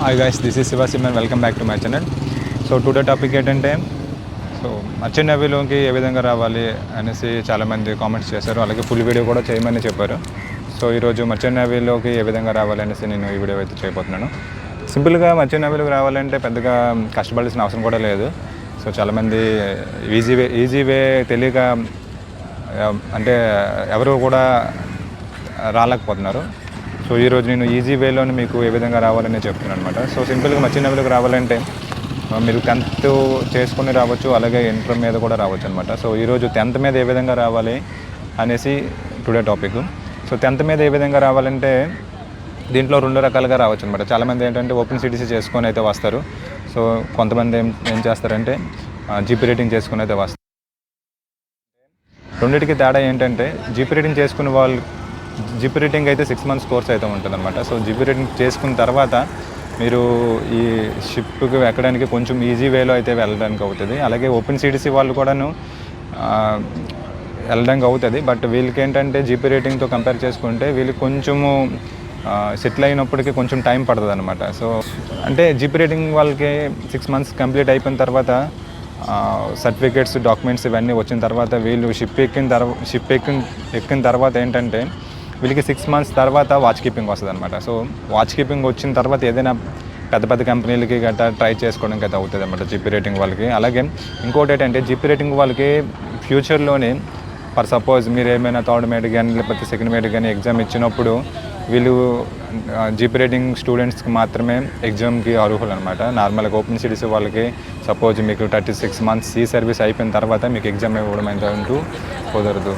Hi guys this is Shiva Simon welcome back to my channel so today topic ఏంటంటే so merchant నేవీలోకి ఏ విధంగా రావాలి అనేసి చాలామంది కామెంట్స్ చేశారు. అలాగే ఫుల్ వీడియో కూడా చేయమని చెప్పారు. సో ఈరోజు మర్చెంట్ నేవీలోకి ఏ విధంగా రావాలి అనేసి నేను ఈ వీడియో అయితే చేయబోతున్నాను. సింపుల్గా మర్చెంట్ నేవీలోకి రావాలంటే పెద్దగా కష్టపడాల్సిన అవసరం కూడా లేదు. సో చాలామంది ఈజీ వే ఈజీ వే తెలియక అంటే ఎవరు కూడా రాలేకపోతున్నారు. సో ఈరోజు నేను ఈజీ వేలోనే మీకు ఏ విధంగా రావాలని చెప్తున్నాను అనమాట సో సింపుల్గా మచ్చిన లెవెల్కి రావాలంటే మీరు టెన్త్ చేసుకుని రావచ్చు అలాగే ఇంటర్ మీద కూడా రావచ్చు అనమాట సో ఈరోజు టెన్త్ మీద ఏ విధంగా రావాలి అనేసి టుడే టాపిక్. సో టెన్త్ మీద ఏ విధంగా రావాలంటే దీంట్లో రెండు రకాలుగా రావచ్చు అనమాట చాలామంది ఏంటంటే ఓపెన్ సిటీసీ చేసుకొని అయితే వస్తారు. సో కొంతమంది ఏం ఏం చేస్తారంటే జీపీ రేటింగ్ చేసుకుని అయితే వస్తారు. రెండింటికి తేడా ఏంటంటే జీపీ రేటింగ్ చేసుకునే వాళ్ళు జిప్ రేటింగ్ అయితే సిక్స్ మంత్స్ కోర్స్ అయితే ఉంటుందన్నమాట. సో జిప్ రేటింగ్ చేసుకున్న తర్వాత మీరు ఈ షిప్కి ఎక్కడానికి కొంచెం ఈజీ వేలో అయితే వెళ్ళడానికి అవుతుంది. అలాగే ఓపెన్ సిడిసి వాళ్ళు కూడాను వెళ్ళడానికి అవుతుంది. బట్ వీళ్ళకి ఏంటంటే జీపీ రేటింగ్తో కంపేర్ చేసుకుంటే వీళ్ళు కొంచెము సెటిల్ అయినప్పటికీ కొంచెం టైం పడుతుంది అనమాట సో అంటే జీపీ రేటింగ్ వాళ్ళకి సిక్స్ మంత్స్ కంప్లీట్ అయిపోయిన తర్వాత సర్టిఫికేట్స్ డాక్యుమెంట్స్ ఇవన్నీ వచ్చిన తర్వాత వీళ్ళు షిప్ ఎక్కిన తర్వాత షిప్ ఎక్కిన ఎక్కిన తర్వాత ఏంటంటే వీళ్ళకి సిక్స్ మంత్స్ తర్వాత వాచ్ కీపింగ్ వస్తుంది అనమాట సో వాచ్ కీపింగ్ వచ్చిన తర్వాత ఏదైనా పెద్ద పెద్ద కంపెనీలకి గట్రా ట్రై చేసుకోవడానికి అయితే అవుతుంది అనమాట జీపీ రేటింగ్ వాళ్ళకి. అలాగే ఇంకోటి ఏంటంటే జీపీ రేటింగ్ వాళ్ళకి ఫ్యూచర్లోనే ఫర్ సపోజ్ మీరు ఏమైనా థర్డ్ మేడ్ కానీ లేకపోతే సెకండ్ మేడ్ కానీ ఎగ్జామ్ ఇచ్చినప్పుడు వీళ్ళు జీపీ రేటింగ్ స్టూడెంట్స్కి మాత్రమే ఎగ్జామ్కి అర్హులు అనమాట నార్మల్గా ఓపెన్ సిటీస్ వాళ్ళకి సపోజ్ మీకు thirty six months sea service అయిపోయిన తర్వాత మీకు ఎగ్జామ్ ఇవ్వడం ఎంత ఉంటూ కుదరదు.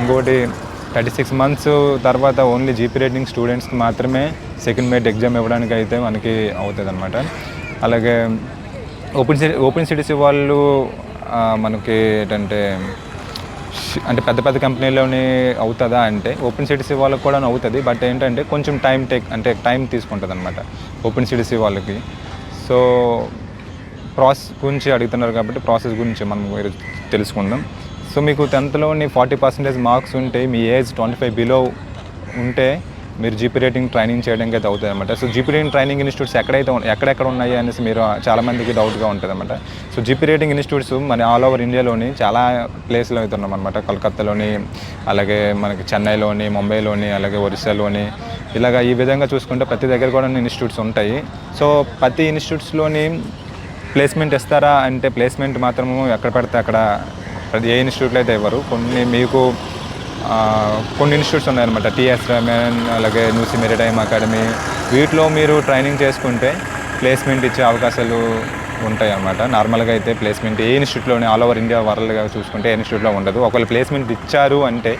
ఇంకోటి థర్టీ సిక్స్ మంత్స్ తర్వాత ఓన్లీ జీపీ రేటింగ్ స్టూడెంట్స్కి మాత్రమే సెకండ్ మేట్ ఎగ్జామ్ ఇవ్వడానికి అయితే మనకి అవుతుంది అనమాట అలాగే ఓపెన్ సిటీ ఓపెన్ సిటీసీ వాళ్ళు మనకి ఏంటంటే అంటే పెద్ద పెద్ద కంపెనీలోనే అవుతుందా అంటే ఓపెన్ సిటీసీ వాళ్ళకి కూడా అవుతుంది. బట్ ఏంటంటే కొంచెం టైం టేక్ అంటే టైం తీసుకుంటుంది అనమాట ఓపెన్ సిటీసీ వాళ్ళకి. సో ప్రాసెస్ గురించి అడుగుతున్నారు కాబట్టి ప్రాసెస్ గురించి మనం తెలుసుకుందాం. సో మీకు టెన్త్లోని ఫార్టీ పర్సెంటేజ్ మార్క్స్ ఉంటే మీ ఏజ్ ట్వంటీ ఫైవ్ బిలో ఉంటే మీరు జీపీ రేటింగ్ ట్రైనింగ్ చేయడానికి అయితే అవుతుంది అనమాట so GP rating training institutes ఎక్కడైతే ఎక్కడెక్కడ ఉన్నాయి అనేసి మీరు చాలామందికి డౌట్గా ఉంటుంది అనమాట సో జీపీ రేటింగ్ ఇన్స్టిట్యూట్స్ మన ఆల్ ఓవర్ ఇండియాలోని చాలా ప్లేస్లో అయితే ఉన్నాం అనమాట కలకత్తాలోని అలాగే మనకి చెన్నైలోని ముంబైలోని అలాగే ఒరిస్సాలోని ఇలాగ ఈ విధంగా చూసుకుంటే ప్రతి దగ్గర కూడా ఇన్స్టిట్యూట్స్ ఉంటాయి. సో ప్రతి ఇన్స్టిట్యూట్స్లోని ప్లేస్మెంట్ ఇస్తారా అంటే ప్లేస్మెంట్ మాత్రము ఎక్కడ పడితే అక్కడ ప్రతి ఏ ఇన్స్టిట్యూట్లో అయితే ఇవ్వరు కొన్ని మీకు కొన్ని ఇన్స్టిట్యూట్స్ ఉన్నాయన్నమాట. టీఎస్ రమేన్ అలాగే న్యూసీ మెరిటైమ్ అకాడమీ. వీటిలో మీరు ట్రైనింగ్ చేసుకుంటే ప్లేస్మెంట్ ఇచ్చే అవకాశాలు ఉంటాయి అన్నమాట నార్మల్గా అయితే ప్లేస్మెంట్ ఏ ఇన్స్టిట్యూట్లోనే ఆల్ ఓవర్ ఇండియా వరల్డ్గా చూసుకుంటే ఏ ఇన్స్టిట్యూట్లో ఉండదు. ఒకవేళ ప్లేస్మెంట్ ఇచ్చారు అంటే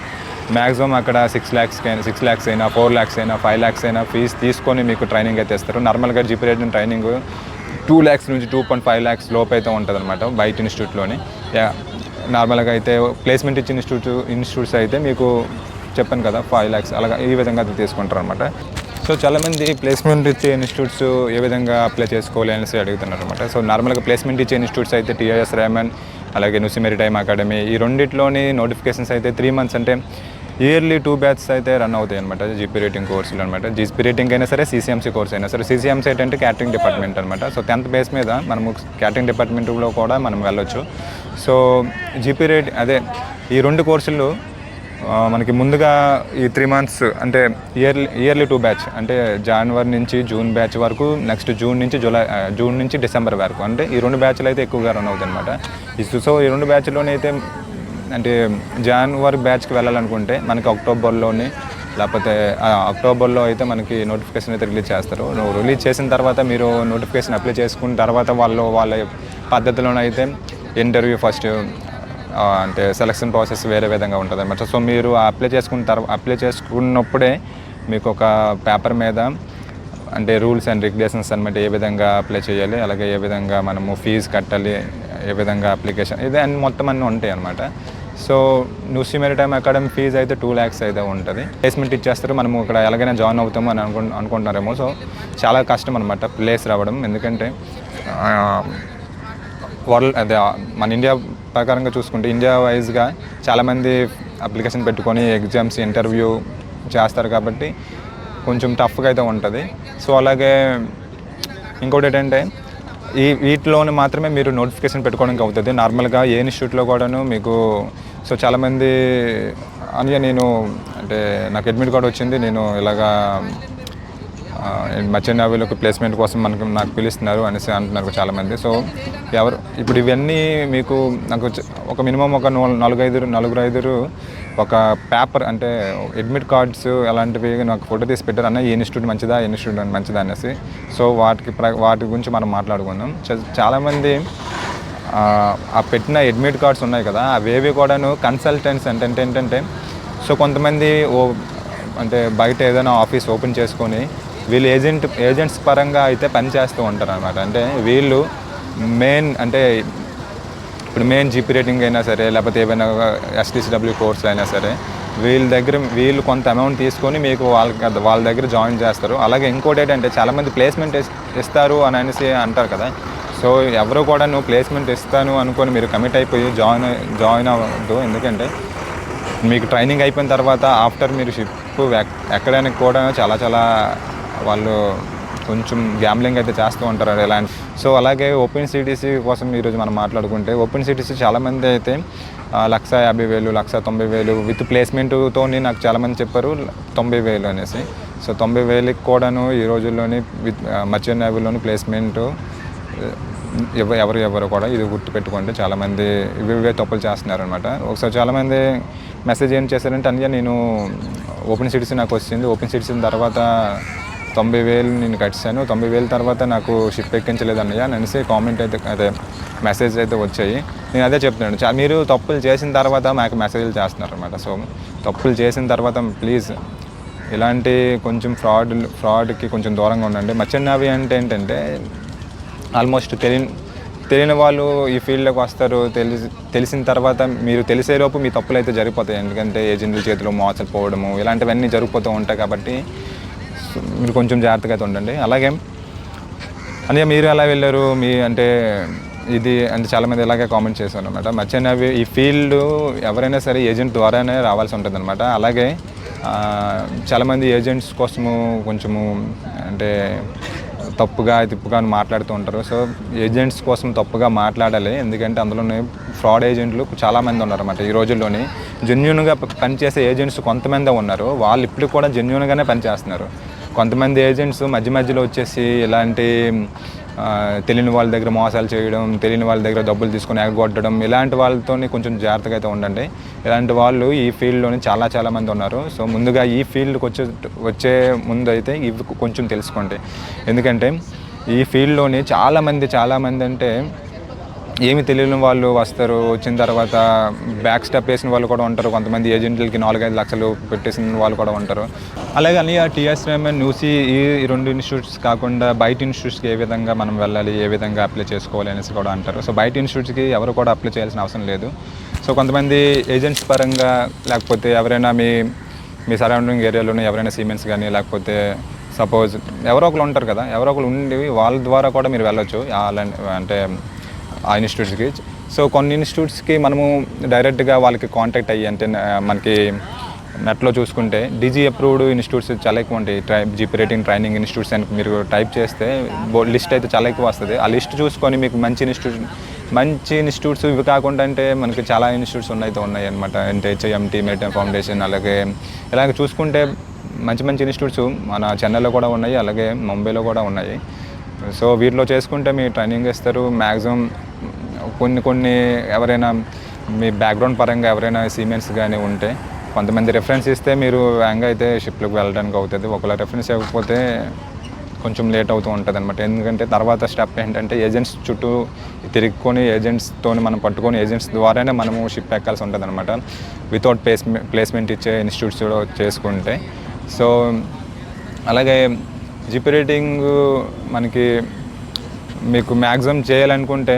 మ్యాక్సిమం అక్కడ సిక్స్ ల్యాక్స్ అయినా సిక్స్ ల్యాక్స్ అయినా ఫోర్ ల్యాక్స్ అయినా ఫైవ్ ల్యాక్స్ అయినా ఫీజు తీసుకొని మీకు ట్రైనింగ్ అయితే ఇస్తారు. నార్మల్గా GP rate training two lakhs నుంచి టూ పాయింట్ ఫైవ్ ల్యాక్స్ లోపు అయితే ఉంటుంది అనమాట బయట ఇన్స్టిట్యూట్లోని. నార్మల్గా అయితే ప్లేస్మెంట్ ఇచ్చిన ఇన్స్టిట్యూట్ ఇన్స్టిట్యూట్స్ అయితే మీకు చెప్పాను కదా ఫైవ్ ల్యాక్స్ అలాగా ఈ విధంగా అది తీసుకుంటారు అనమాట సో చాలామంది ప్లేస్మెంట్ ఇచ్చే ఇన్స్టిట్యూట్స్ ఏ విధంగా అప్లై చేసుకోవాలి అనేసి అడుగుతున్నారు అనమాట సో నార్మల్గా ప్లేస్మెంట్ ఇచ్చే ఇన్స్టిట్యూట్స్ అయితే టీఆర్ఎస్ రేమన్ అలాగే నుసి మెరిటైమ్ అకాడమీ ఈ రెండిట్లోని నోటిఫికేషన్స్ అయితే త్రీ మంత్స్ అంటే ఇయర్లీ టూ బ్యాచ్స్ అయితే రన్ అవుతాయి అనమాట జీపీ రేటింగ్ కోర్సులు అనమాట జీపీ రేటింగ్ అయినా సరే సీసీఎంసీ కోర్స్ అయినా సరే. సీసీఎంసీ ఏంటంటే క్యాటరింగ్ డిపార్ట్మెంట్ అనమాట సో టెన్త్ బేస్ మీద మనము క్యాటరింగ్ డిపార్ట్మెంట్లో కూడా మనం వెళ్ళొచ్చు. సో జీపీ రేట్ అదే ఈ రెండు కోర్సులు మనకి ముందుగా ఈ త్రీ మంత్స్ అంటే ఇయర్లీ ఇయర్లీ టూ బ్యాచ్ అంటే జనవరి నుంచి జూన్ బ్యాచ్ వరకు నెక్స్ట్ జూన్ నుంచి జూలై జూన్ నుంచి డిసెంబర్ వరకు. అంటే ఈ రెండు బ్యాచ్లు అయితే ఎక్కువగా రన్ అవుతాయి అనమాట సో ఈ రెండు బ్యాచ్లోనే అయితే అంటే జనవరి బ్యాచ్కి వెళ్ళాలనుకుంటే మనకి అక్టోబర్లోని లేకపోతే అక్టోబర్లో అయితే మనకి నోటిఫికేషన్ అయితే రిలీజ్ చేస్తారు. రిలీజ్ చేసిన తర్వాత మీరు నోటిఫికేషన్ అప్లై చేసుకున్న తర్వాత వాళ్ళు వాళ్ళ పద్ధతిలోనైతే ఇంటర్వ్యూ ఫస్ట్ అంటే సెలక్షన్ ప్రాసెస్ వేరే విధంగా ఉంటుంది అనమాట సో మీరు అప్లై చేసుకున్న తర్వాత అప్లై చేసుకున్నప్పుడే మీకు ఒక పేపర్ మీద అంటే రూల్స్ అండ్ రెగ్యులేషన్స్ అనమాట ఏ విధంగా అప్లై చేయాలి అలాగే ఏ విధంగా మనము ఫీజు కట్టాలి ఏ విధంగా అప్లికేషన్ ఇదే అన్ని మొత్తం అన్నీ ఉంటాయి అనమాట so news maritime academy fees అయితే టూ ల్యాక్స్ అయితే ఉంటుంది. ప్లేస్మెంట్ ఇచ్చేస్తారు. మనము ఇక్కడ ఎలాగైనా జాయిన్ అవుతాము అని అనుకు అనుకుంటున్నారేమో. సో చాలా కష్టం అనమాట ప్లేస్ రావడం. ఎందుకంటే వరల్డ్ అదే మన ఇండియా ప్రకారంగా చూసుకుంటే ఇండియా వైజ్గా చాలామంది అప్లికేషన్ పెట్టుకొని ఎగ్జామ్స్ ఇంటర్వ్యూ చేస్తారు కాబట్టి కొంచెం టఫ్గా అయితే ఉంటుంది. సో అలాగే ఇంకోటి ఏంటంటే ఈ వీటిలోనే మాత్రమే మీరు నోటిఫికేషన్ పెట్టుకోవడానికి అవుతుంది నార్మల్గా ఏ ఇన్స్టిట్యూట్లో కూడాను మీకు సో చాలామంది అని నేను అంటే నాకు అడ్మిట్ కార్డ్ వచ్చింది నేను ఇలాగా మచ్చన్ నావీలోకి ప్లేస్మెంట్ కోసం మనకు నాకు పిలుస్తున్నారు అనేసి అంటున్నారు చాలామంది. సో ఎవరు ఇప్పుడు ఇవన్నీ మీకు నాకు ఒక మినిమం ఒక నూ- నలుగురు ఐదురు ఒక పేపర్ అంటే అడ్మిట్ కార్డ్స్ అలాంటివి నాకు ఫోటో తీసి పెట్టారు. అన్న ఈ ఇన్స్టిట్యూట్ మంచిదా ఏ ఇన్స్టిట్యూట్ మంచిదా అనేసి. సో వాటికి వాటి గురించి మనం మాట్లాడుకుందాం. చాలామంది ఆ, పెట్టిన అడ్మిట్ కార్డ్స్ ఉన్నాయి కదా అవేవి కూడాను కన్సల్టెంట్స్ అంటే ఏంటంటే సో కొంతమంది ఓ అంటే బయట ఏదైనా ఆఫీస్ ఓపెన్ చేసుకొని వీళ్ళు ఏజెంట్ ఏజెంట్స్ పరంగా అయితే పనిచేస్తూ ఉంటారు అనమాట అంటే వీళ్ళు మెయిన్ అంటే ఇప్పుడు మెయిన్ జీపీ రేటింగ్ అయినా సరే లేకపోతే ఏమైనా ఎస్టీసీడబ్ల్యూ కోర్స్ అయినా సరే వీళ్ళ దగ్గర వీళ్ళు కొంత అమౌంట్ తీసుకొని మీకు వాళ్ళ వాళ్ళ దగ్గర జాయిన్ చేస్తారు. అలాగే ఇంకోటి ఏంటంటే చాలామంది ప్లేస్మెంట్ ఇస్తారు అని అనేసి అంటారు కదా. సో ఎవరు కూడా నువ్వు ప్లేస్మెంట్ ఇస్తాను అనుకొని మీరు కమిట్ అయిపోయి జాయిన్ జాయిన్ అవ్వద్దు. ఎందుకంటే మీకు ట్రైనింగ్ అయిపోయిన తర్వాత ఆఫ్టర్ మీరు షిప్ ఎక్కడానికి కూడా చాలా చాలా వాళ్ళు కొంచెం గ్యామ్లింగ్ అయితే చేస్తూ ఉంటారు ఎలా సో అలాగే ఓపెన్ సిటీసీ కోసం ఈరోజు మనం మాట్లాడుకుంటే ఓపెన్ సిటీసీ చాలామంది అయితే లక్ష యాభై వేలు లక్ష తొంభై వేలు విత్ ప్లేస్మెంట్తో నాకు చాలామంది చెప్పారు తొంభై వేలు అనేసి. సో తొంభై వేలకి కూడాను ఈ రోజుల్లోని విత్ మర్చెంట్ నేవీలోని ప్లేస్మెంట్ ఎవరు ఎవరు కూడా ఇది గుర్తుపెట్టుకుంటే చాలామంది ఇవి ఇవే తప్పులు చేస్తున్నారు అనమాట ఒకసారి చాలామంది మెసేజ్ ఏం చేశారంటే అన్నయ్య నేను ఓపెన్ సిటీసీ నాకు వచ్చింది ఓపెన్ సిటీసీ తర్వాత తొంభై వేలు నేను కట్టాను. తొంభై వేల తర్వాత నాకు షిప్ ఎక్కించలేదు అన్నయ్య. అని అనేసి కామెంట్ అయితే అదే మెసేజ్ అయితే వచ్చాయి. నేను అదే చెప్తున్నాను. చా- మీరు తప్పులు చేసిన తర్వాత మాకు మెసేజ్లు చేస్తున్నారు అనమాట సో తప్పులు చేసిన తర్వాత ప్లీజ్ ఇలాంటి కొంచెం ఫ్రాడ్ ఫ్రాడ్కి కొంచెం దూరంగా ఉండండి. మచ్చన్నావి అంటే ఏంటంటే ఆల్మోస్ట్ తెలియని తెలియని వాళ్ళు ఈ ఫీల్డ్లోకి వస్తారు. తెలిసి తెలిసిన తర్వాత మీరు తెలిసేలోపు మీ తప్పులు అయితే జరిగిపోతాయి. ఎందుకంటే ఏజెంట్ల చేతిలో మోసపోవడము ఇలాంటివన్నీ జరిగిపోతూ ఉంటాయి కాబట్టి మీరు కొంచెం జాగ్రత్తగా అయితే ఉండండి. అలాగే అంటే మీరు ఎలా వెళ్ళారు? మీ అంటే ఇది అంటే చాలామంది ఇలాగే కామెంట్ చేశారు అనమాట మర్చెంట్ ఈ ఫీల్డ్ ఎవరైనా సరే ఏజెంట్ ద్వారానే రావాల్సి ఉంటుంది అనమాట అలాగే చాలామంది ఏజెంట్స్ కోసము కొంచెము అంటే తప్పుగా తిప్పుగా అని మాట్లాడుతూ ఉంటారు. సో ఏజెంట్స్ కోసం తప్పుగా మాట్లాడాలి. ఎందుకంటే అందులోనే ఫ్రాడ్ ఏజెంట్లు చాలామంది ఉన్నారు అనమాట ఈ రోజుల్లోని. జెన్యున్గా పనిచేసే ఏజెంట్స్ కొంతమంది ఉన్నారు. వాళ్ళు ఇప్పుడు కూడా జెన్యున్గానే పనిచేస్తున్నారు. కొంతమంది ఏజెంట్స్ మధ్య మధ్యలో వచ్చేసి ఇలాంటి తెలియని వాళ్ళ దగ్గర మోసాలు చేయడం తెలియని వాళ్ళ దగ్గర డబ్బులు తీసుకొని ఎగగొట్టడం ఇలాంటి వాళ్ళతో కొంచెం జాగ్రత్తగా అయితే ఉండండి. ఇలాంటి వాళ్ళు ఈ ఫీల్డ్లోని చాలా చాలా మంది ఉన్నారు. సో ముందుగా ఈ ఫీల్డ్కి వచ్చే వచ్చే ముందు అయితే ఇవి కొంచెం తెలుసుకోండి. ఎందుకంటే ఈ ఫీల్డ్లోని చాలామంది చాలామంది అంటే ఏమి తెలియని వాళ్ళు వస్తారు వచ్చిన తర్వాత బ్యాక్ స్టెప్ వేసిన వాళ్ళు కూడా ఉంటారు. కొంతమంది ఏజెంట్లకి నాలుగైదు లక్షలు పెట్టేసిన వాళ్ళు కూడా ఉంటారు. అలాగే అని ఆ టీఎస్ఎం న్యూసీ ఈ రెండు ఇన్స్టిట్యూట్స్ కాకుండా బయట ఇన్స్టిట్యూట్స్కి ఏ విధంగా మనం వెళ్ళాలి ఏ విధంగా అప్లై చేసుకోవాలి అనేసి కూడా అంటారు. సో బయట ఇన్స్టిట్యూట్స్కి ఎవరు కూడా అప్లై చేయాల్సిన అవసరం లేదు. సో కొంతమంది ఏజెంట్స్ పరంగా లేకపోతే ఎవరైనా మీ మీ సరౌండింగ్ ఏరియాలోనే ఎవరైనా సిమెంట్స్ కానీ లేకపోతే సపోజ్ ఎవరో ఒకరు ఉంటారు కదా ఎవరో ఒకరు ఉండి వాళ్ళ ద్వారా కూడా మీరు వెళ్ళొచ్చు. అలాంటి అంటే ఆ ఇన్స్టిట్యూట్స్కి సో కొన్ని ఇన్స్టిట్యూట్స్కి మనము డైరెక్ట్గా వాళ్ళకి కాంటాక్ట్ అయ్యి అంటే మనకి నెట్లో చూసుకుంటే డీజీ అప్రూవ్డ్ ఇన్స్టిట్యూట్స్ చాలా ఎక్కువ ఉంటాయి. Try GP rating training institutes అని మీరు టైప్ చేస్తే లిస్ట్ అయితే చాలా ఎక్కువ వస్తుంది. ఆ లిస్ట్ చూసుకొని మీకు మంచి ఇన్స్టిట్యూట్ మంచి ఇన్స్టిట్యూట్స్ ఇవి కాకుండా అంటే మనకి చాలా ఇన్స్టిట్యూట్స్ ఉన్నాయి ఉన్నాయి అనమాట అంటే హెచ్ఐఎంటీ మెడిటమ్ ఫౌండేషన్ అలాగే ఇలాగ చూసుకుంటే మంచి మంచి ఇన్స్టిట్యూట్స్ మన చెన్నైలో కూడా ఉన్నాయి అలాగే ముంబైలో కూడా ఉన్నాయి. సో వీటిలో చేసుకుంటే మీ ట్రైనింగ్ ఇస్తారు మ్యాక్సిమం కొన్ని కొన్ని ఎవరైనా మీ బ్యాక్గ్రౌండ్ పరంగా ఎవరైనా సీమెంట్స్ కానీ ఉంటే కొంతమంది రెఫరెన్స్ ఇస్తే మీరు వ్యాంగ్ అయితే షిప్లోకి వెళ్ళడానికి అవుతుంది. ఒకవేళ రెఫరెన్స్ ఇవ్వకపోతే కొంచెం లేట్ అవుతూ ఉంటుంది అనమాట ఎందుకంటే తర్వాత స్టెప్ ఏంటంటే ఏజెంట్స్ చుట్టూ తిరుగుకొని ఏజెంట్స్తో మనం పట్టుకొని ఏజెంట్స్ ద్వారానే మనము షిప్ ఎక్కాల్సి ఉంటుంది అనమాట వితౌట్ ప్లేస్మెంట్ ప్లేస్మెంట్ ఇచ్చే ఇన్స్టిట్యూట్స్ కూడా చేసుకుంటే. సో అలాగే జిపి రేటింగ్ మనకి మీకు మ్యాక్సిమం చేయాలనుకుంటే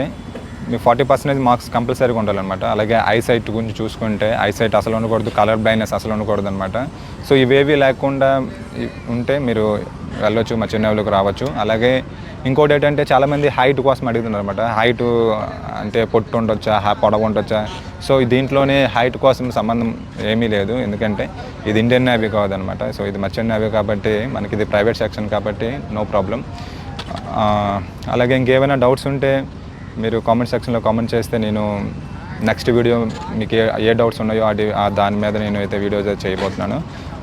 మీ ఫార్టీ పర్సెంటేజ్ మార్క్స్ కంపల్సరీగా ఉండాలన్నమాట. అలాగే ఐసైట్ గురించి చూసుకుంటే ఐసైట్ అసలు ఉండకూడదు కలర్ బ్లైండ్నెస్ అసలు ఉండకూడదు అనమాట సో ఇవేవి లేకుండా ఉంటే మీరు వెళ్ళొచ్చు మా చెన్నైలోకి రావచ్చు. అలాగే ఇంకోటి ఏంటంటే చాలామంది హైట్ కోసం అడుగుతున్నారు అనమాట హైట్ అంటే పొట్టు ఉండొచ్చా హా- పొడవు ఉండొచ్చా? సో దీంట్లోనే హైట్ కోసం సంబంధం ఏమీ లేదు. ఎందుకంటే ఇది ఇండియన్ నేవీ కాదనమాట సో ఇది మర్చెంట్ నేవీ కాబట్టి మనకి ఇది ప్రైవేట్ సెక్షన్ కాబట్టి నో ప్రాబ్లం అలాగే ఇంకేమైనా డౌట్స్ ఉంటే మీరు కామెంట్ సెక్షన్లో కామెంట్ చేస్తే నేను నెక్స్ట్ వీడియో మీకు ఏ ఏ డౌట్స్ ఉన్నాయో దాని మీద నేను అయితే వీడియోస్ అయితే చేయబోతున్నాను.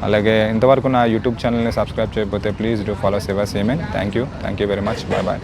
అలాగే ఇంతవరకు నా యూట్యూబ్ ఛానల్ని సబ్స్క్రైబ్ చేయకపోతే please do follow Shiva siemens thank you thank you very much bye bye